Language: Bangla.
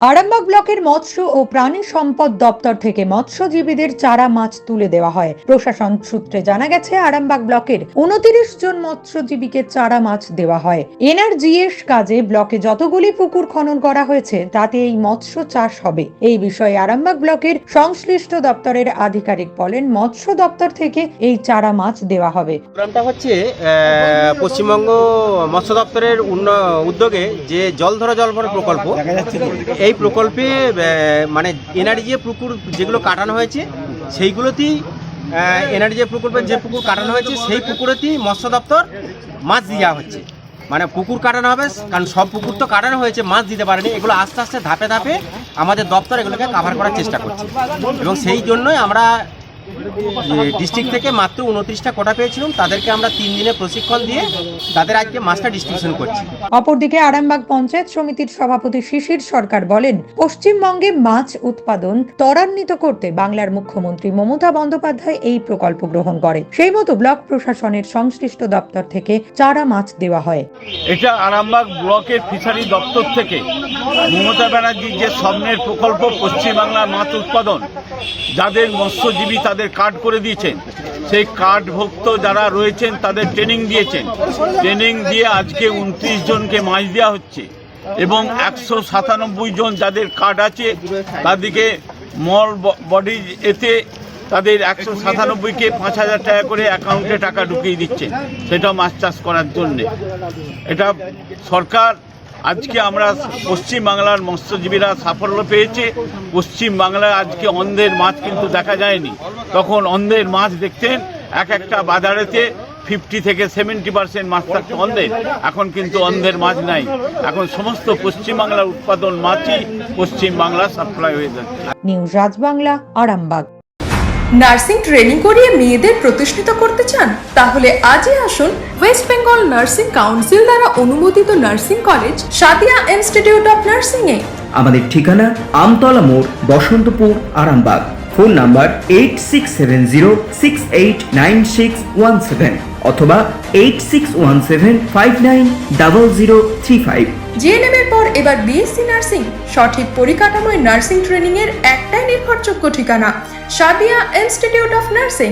আরামবাগ ব্লকের মৎস্য ও প্রাণী সম্পদ দপ্তর থেকে মৎস্যজীবীদের চারা মাছ তুলে দেওয়া হয়। প্রশাসন সূত্রে জানা গেছে আরামবাগ ব্লকের উনতিরিশ জন মৎস্যজীবীকে চারা মাছ দেওয়া হয়। এনআরজিএস কাজে ব্লকে যতগুলি পুকুর খনন করা হয়েছে তাতে এই মৎস্য চাষ হবে। এই বিষয়ে আরামবাগ ব্লকের সংশ্লিষ্ট দপ্তরের আধিকারিক বলেন মৎস্য দপ্তর থেকে এই চারা মাছ দেওয়া হবে। প্রোগ্রামটা হচ্ছে পশ্চিমবঙ্গ মৎস্য দপ্তরের উদ্যোগে যে জল ধরা জল ভরা প্রকল্প এই প্রকল্পে মানে এনআরজি পুকুর, যেগুলো কাটানো হয়েছে, সেইগুলোতেই এনআরজি প্রকল্পের যে পুকুর কাটানো হয়েছে, সেই পুকুরেতেই মৎস্য দপ্তর মাছ দেওয়া হচ্ছে। মানে পুকুর কাটানো হবে, কারণ সব পুকুর তো কাটানো হয়েছে, মাছ দিতে পারেনি। এগুলো আস্তে আস্তে ধাপে ধাপে আমাদের দপ্তর এগুলোকে কাভার করার চেষ্টা করছে। এবং সেই জন্যই আমরা ডিস্ট্রিক্ট থেকে মাত্র উনত্রিশটা কোটা পেয়েছিলাম তাদেরকে আমরা তিন দিনে প্রশিক্ষণ দিয়ে তাদের আজকে মাছটা ডিস্ট্রিবিউশন করছি। অপরদিকে আরামবাগ পঞ্চায়েত সমিতির সভাপতি শিশির সরকার বলেন পশ্চিমবঙ্গে মাছ উৎপাদন ত্বরান্বিত করতে বাংলার মুখ্যমন্ত্রী মমতা বন্দ্যোপাধ্যায় এই প্রকল্প গ্রহণ করে। সেই মতো ব্লক প্রশাসনের সংশ্লিষ্ট দপ্তর থেকে চারা মাছ দেওয়া হয়। এটা আরামবাগ ব্লকের ফিশারি দপ্তর থেকে মমতা ব্যানার্জির যে স্বপ্নের প্রকল্প পশ্চিমবাংলার মাছ উৎপাদন যাদের মৎস্যজীবী তাদের কার্ড করে দিয়েছেন। সেই কার্ডভুক্ত যারা রয়েছেন, তাদের ট্রেনিং দিয়েছেন। ট্রেনিং দিয়ে আজকে উনত্রিশ জনকে মাছ দেওয়া হচ্ছে এবং একশো সাতানব্বই জন যাদের কার্ড আছে তাদেরকে মল বডি এতে তাদের একশো সাতানব্বইকে পাঁচ হাজার টাকা করে অ্যাকাউন্টে টাকা ঢুকিয়ে দিচ্ছে সেটা মাছ চাষ করার জন্যে। এটা সরকার আজকে আমরা পশ্চিম বাংলার মৎস্যজীবীরা সাফল্য পেয়েছে। পশ্চিম বাংলায় আজকে অন্ধের মাছ কিন্তু দেখা যায়নি। তখন অন্ধের মাছ দেখতেন, এক একটা বাজারেতে ফিফটি থেকে সেভেন্টি পার্সেন্ট মাছ থাকতো অন্ধের এখন কিন্তু অন্ধের মাছ নাই। এখন সমস্ত পশ্চিমবাংলার উৎপাদন মাছই পশ্চিম বাংলা সাপ্লাই হয়ে যাচ্ছে। News Rajbangla, Arambagh. Nursing training করিয়ে মেয়েদের প্রতিষ্ঠিত করতে চান, তাহলে আজই আসুন ওয়েস্ট বেঙ্গল নার্সিং কাউন্সিল দ্বারা অনুমোদিত nursing college Sadia institute of nursing এ আমাদের ঠিকানা আমতলা মোড়, Basantapur, Arambagh. Phone number eight six seven zero six eight nine six one seven অথবা eight six one seven five nine double zero three five GNM এর পর এবার বিএসসি নার্সিং, সঠিক পরিকাঠামোয় নার্সিং ট্রেনিং এর একটাই নির্ভরযোগ্য ঠিকানা সাদিয়া ইনস্টিটিউট অফ নার্সিং।